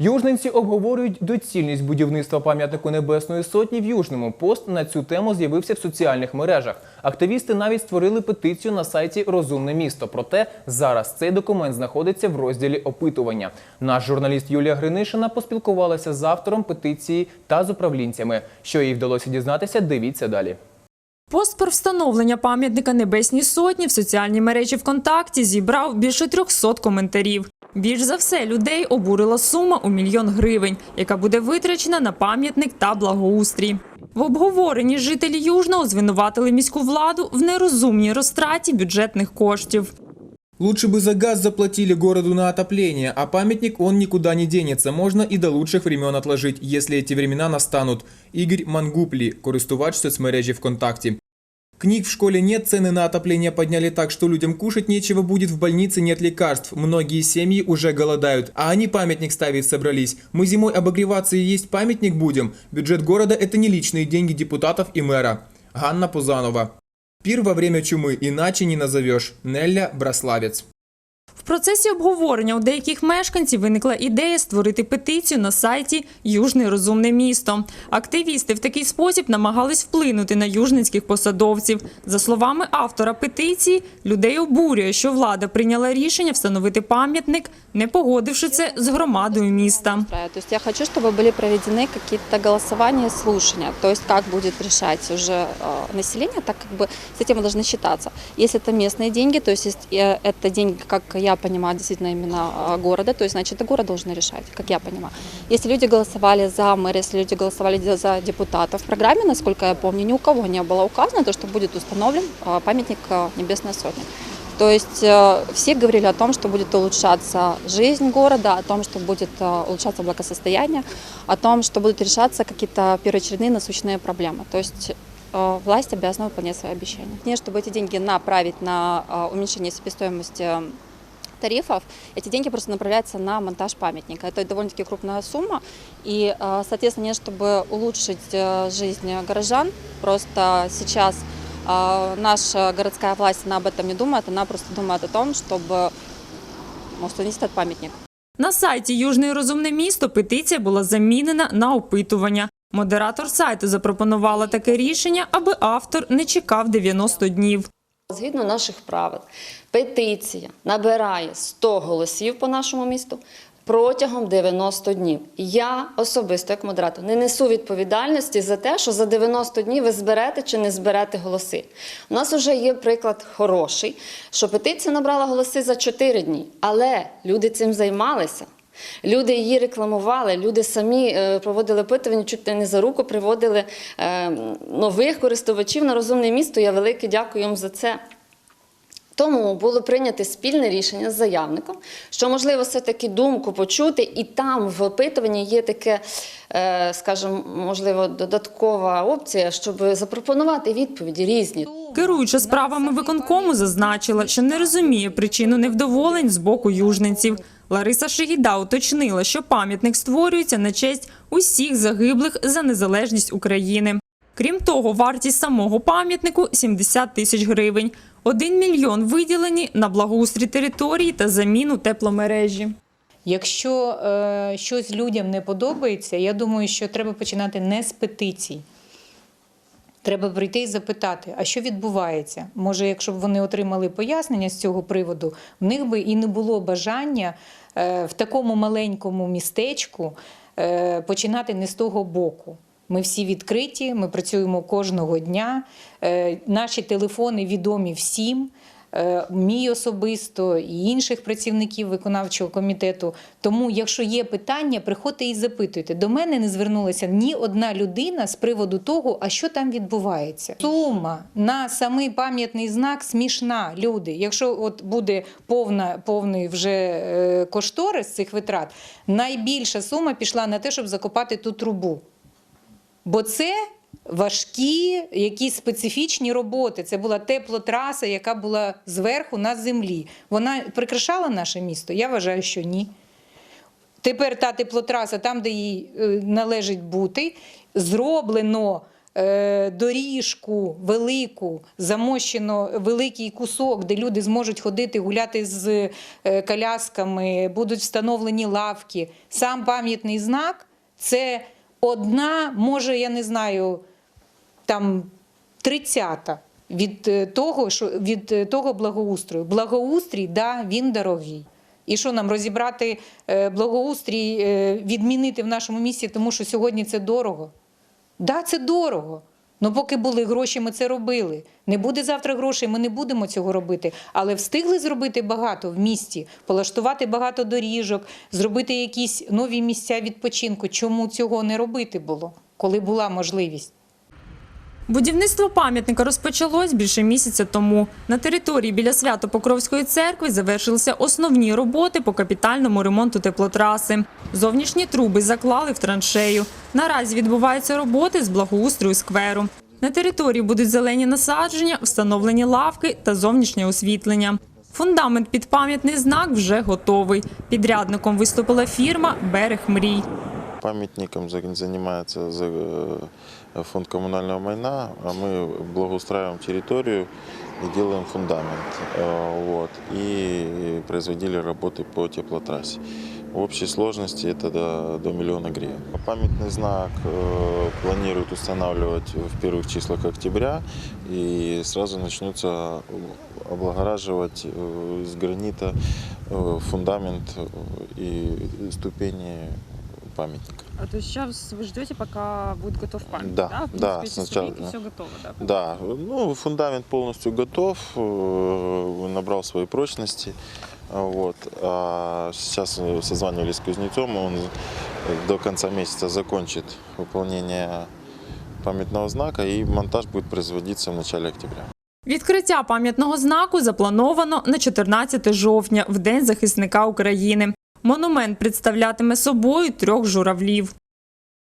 Южненці обговорюють доцільність будівництва пам'ятнику Небесної Сотні в Южному. Пост на цю тему з'явився в соціальних мережах. Активісти навіть створили петицію на сайті Розумне місто. Проте зараз цей документ знаходиться в розділі опитування. Наш журналіст Юлія Гринишина поспілкувалася з автором петиції та з управлінцями. Що їй вдалося дізнатися, дивіться далі. Пост про встановлення пам'ятника Небесній Сотні в соціальній мережі ВКонтакті зібрав більше 300 коментарів. Більш за все людей обурила сума у мільйон гривень, яка буде витрачена на пам'ятник та благоустрій. В обговоренні жителі Южного звинуватили міську владу в нерозумній розтраті бюджетних коштів. Лучше бы за газ заплатили городу на отопление, а памятник он никуда не денется, можно и до лучших времен отложить, если эти времена настанут. Игорь Мангуплі, користувач соцмережі ВКонтакте. Книг в школе нет, цены на отопление подняли так, что людям кушать нечего будет, в больнице нет лекарств, многие семьи уже голодают, а они памятник ставить собрались. Мы зимой обогреваться и есть памятник будем. Бюджет города – это не личные деньги депутатов и мэра. Ганна Пузанова. Пир во время чумы, иначе не назовешь. Нелля Браславец. В процесі обговорення у деяких мешканців виникла ідея створити петицію на сайті Южне розумне місто. Активісти в такий спосіб намагались вплинути на южницьких посадовців. За словами автора петиції, людей обурює, що влада прийняла рішення встановити пам'ятник, не погодивши це з громадою міста. устраивает. То есть я хочу, чтобы были проведены какие-то голосования и слушания. То есть как будет решать уже э, население, так как бы с этим мы должны считаться. Если это местные деньги, то есть есть, э, это деньги, как я понимаю, действительно именно э, города, то есть значит это город должен решать, как я понимаю. Если люди голосовали за мэра, если люди голосовали за- депутатов, в программе, насколько я помню, ни у кого не было указано, то, что будет установлен э, памятник э, Небесной Сотни. То есть э, все говорили о том, что будет улучшаться жизнь города, о том, что будет э, улучшаться благосостояние, о том, что будут решаться какие-то первоочередные насущные проблемы. То есть э, власть обязана выполнять свои обещания. Не, чтобы эти деньги направить на уменьшение себестоимости тарифов, эти деньги просто направляются на монтаж памятника. Это довольно-таки крупная сумма, и, э, соответственно, не чтобы улучшить э, жизнь горожан, просто сейчас э, наша городская власть, она об этом не думает, она просто думает о том, чтобы ну, установить этот памятник. На сайті Южне розумне місто петиція була замінена на опитування. Модератор сайту запропонувала таке рішення, аби автор не чекав 90 днів. Згідно наших правил, петиція набирає 100 голосів по нашому місту протягом 90 днів. Я особисто, як модератор, не несу відповідальності за те, що за 90 днів ви зберете чи не зберете голоси. У нас вже є приклад хороший, що петиція набрала голоси за 4 дні, але люди цим займалися. Люди її рекламували, люди самі е, проводили опитування, чуть не за руку приводили е, нових користувачів на розумне місто. Я велике дякую їм за це. Тому було прийнято спільне рішення з заявником, що можливо все-таки думку почути, і там в опитуванні є таке, е, скажімо, можливо, додаткова опція, щоб запропонувати відповіді різні. Керуюча справами виконкому зазначила, що не розуміє причину невдоволень з боку южненців. Лариса Шигіда уточнила, що пам'ятник створюється на честь усіх загиблих за незалежність України. Крім того, вартість самого пам'ятнику 70 тисяч гривень. Один мільйон виділені на благоустрій території та заміну тепломережі. Якщо е, щось людям не подобається, я думаю, що треба починати не з петицій. Треба прийти і запитати, а що відбувається? Може, якщо б вони отримали пояснення з цього приводу, в них би і не було бажання е, в такому маленькому містечку е, починати не з того боку. Ми всі відкриті, ми працюємо кожного дня. Е, Наші телефони відомі всім. Е, Мій особисто і інших працівників виконавчого комітету. Тому, якщо є питання, приходьте і запитуйте. До мене не звернулася ні одна людина з приводу того, а що там відбувається. Сума на самий пам'ятний знак смішна. Люди, якщо от буде повна, повний вже е, кошторис цих витрат, найбільша сума пішла на те, щоб закопати ту трубу. Бо це важкі, якісь специфічні роботи. Це була теплотраса, яка була зверху на землі. Вона прикрашала наше місто? Я вважаю, що ні. Тепер та теплотраса, там, де їй е, належить бути, зроблено е, доріжку велику, замощено великий кусок, де люди зможуть ходити, гуляти з е, колясками, будуть встановлені лавки. Сам пам'ятний знак це одна, може, я не знаю, там тридцята від е, того, що від е, того благоустрою. Благоустрій, да, він дорогий. І що нам розібрати е, благоустрій, відмінити в нашому місті, тому що сьогодні це дорого. Да, це дорого. Ну, поки були гроші, ми це робили. Не буде завтра грошей, ми не будемо цього робити. Але встигли зробити багато в місті, полаштувати багато доріжок, зробити якісь нові місця відпочинку. Чому цього не робити було, коли була можливість? Будівництво пам'ятника розпочалось більше місяця тому. На території біля Свято-Покровської церкви завершилися основні роботи по капітальному ремонту теплотраси. Зовнішні труби заклали в траншею. Наразі відбуваються роботи з благоустрою скверу. На території будуть зелені насадження, встановлені лавки та зовнішнє освітлення. Фундамент під пам'ятний знак вже готовий. Підрядником виступила фірма Берег мрій. Памятником за- занимается за- э, фонд коммунального майна, а мы благоустраиваем территорию и делаем фундамент. Э, Вот, и производили работы по теплотрассе. В общей сложности это до, до миллиона гривен. Памятный знак э, планируют устанавливать в первых числах октября и сразу начнутся облагораживать э, из гранита э, фундамент э, и ступени памятника. А то есть сейчас вы ждете, пока будет готов памятник, Да, да? Вы да, успеете сначала, ступеньки, да. все готово, да? Да, ну, фундамент полностью готов, э, набрал своей прочности. А, Вот. А сейчас э, созванивались с кузнецом, он до конца месяца закончит выполнение памятного знака, и монтаж будет производиться в начале октября. Відкриття пам'ятного знаку заплановано на 14 жовтня, в День захисника України. Монумент представлятиме собою трьох журавлів.